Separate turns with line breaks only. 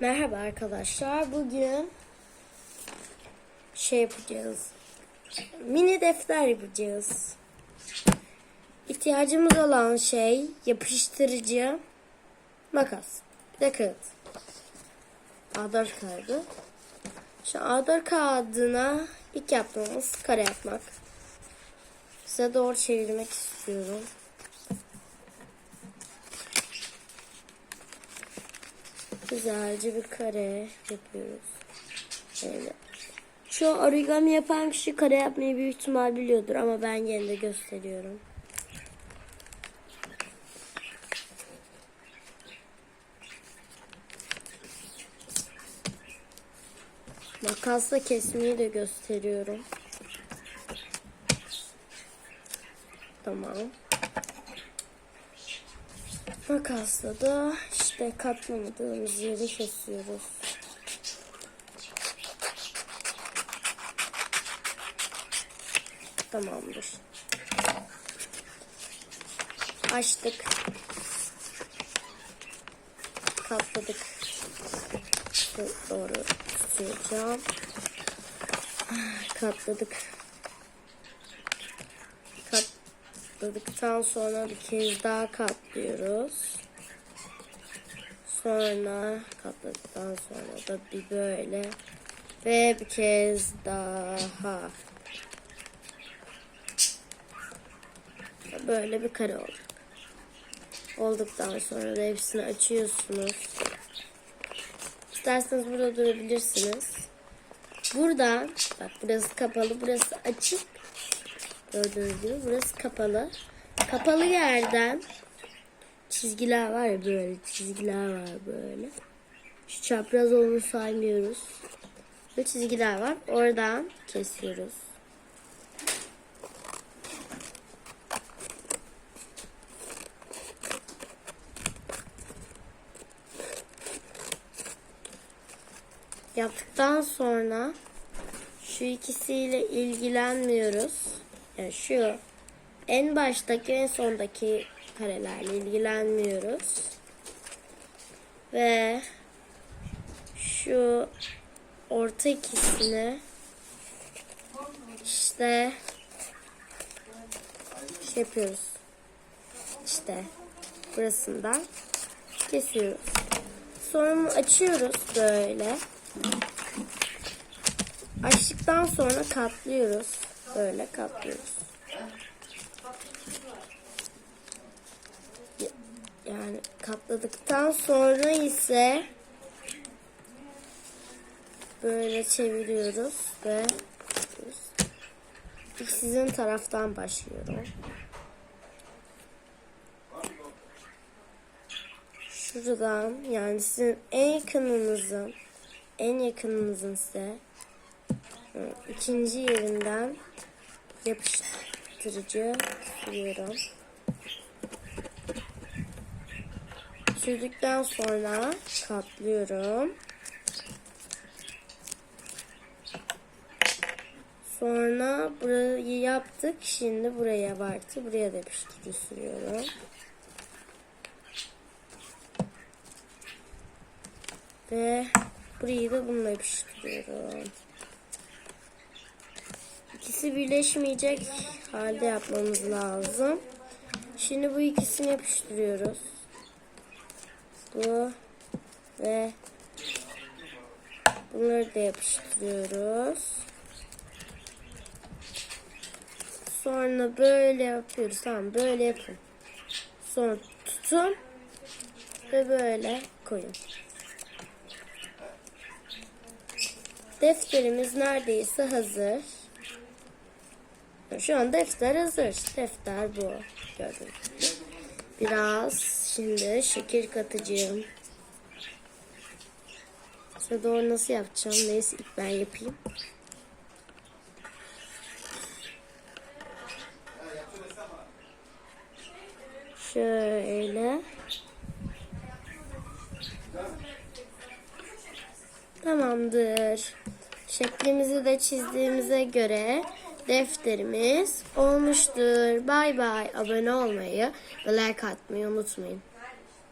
Merhaba arkadaşlar. Bugün şey yapacağız. Mini defter yapacağız. İhtiyacımız olan şey yapıştırıcı, makas, de kağıt. A4 kağıdı. Şu A4 kağıdına ilk yapmamız kare yapmak. Size doğru çevirmek istiyorum. Güzelce bir kare yapıyoruz. Böyle. Şu origami yapan kişi kare yapmayı büyük ihtimal biliyordur ama ben yine de gösteriyorum. Makasla kesmeyi de gösteriyorum. Tamam. Makasla da işte katlamadığımız yeri kesiyoruz. Tamamdır. Açtık. Katladık. Doğru tutacağım. Katladık. Katladıktan sonra bir kez daha katlıyoruz. Sonra katladıktan sonra da bir böyle ve bir kez daha böyle bir kare oldu. Olduktan sonra da hepsini açıyorsunuz. İsterseniz burada durabilirsiniz. Buradan bak burası kapalı burası açık. Gördüğünüz gibi burası kapalı. Kapalı yerden çizgiler var ya böyle çizgiler var böyle. Şu çapraz olduğunu saymıyoruz. Bu çizgiler var. Oradan kesiyoruz. Yaptıktan sonra şu ikisiyle ilgilenmiyoruz. Yani şu en baştaki en sondaki karelerle ilgilenmiyoruz. Ve şu orta ikisini işte şey yapıyoruz. İşte burasından kesiyoruz. Sonra açıyoruz böyle. Açtıktan sonra katlıyoruz. Böyle katlıyoruz. Yani katladıktan sonra ise böyle çeviriyoruz ve ilk sizin taraftan başlıyorum. Şuradan yani sizin en yakınınızın en yakınınızın size e, ikinci yerinden yapıştırıcı sürüyorum. Sürdükten sonra katlıyorum. Sonra burayı yaptık. Şimdi buraya vardı. Buraya da yapıştırıcı sürüyorum. Ve burayı da bununla yapıştırıyorum. İkisi birleşmeyecek halde yapmamız lazım. Şimdi bu ikisini yapıştırıyoruz. Bu ve bunları da yapıştırıyoruz. Sonra böyle yapıyoruz. Tamam böyle yapın. Sonra tutun ve böyle koyun. Defterimiz neredeyse hazır. Şu an defter hazır. Defter bu. Gördüğünüz. Biraz şimdi şeker katacağım. Size doğru nasıl yapacağım? Neyse ilk ben yapayım. Şöyle. Tamamdır. Şeklimizi de çizdiğimize göre defterimiz olmuştur. Bay bay. Abone olmayı ve like atmayı unutmayın.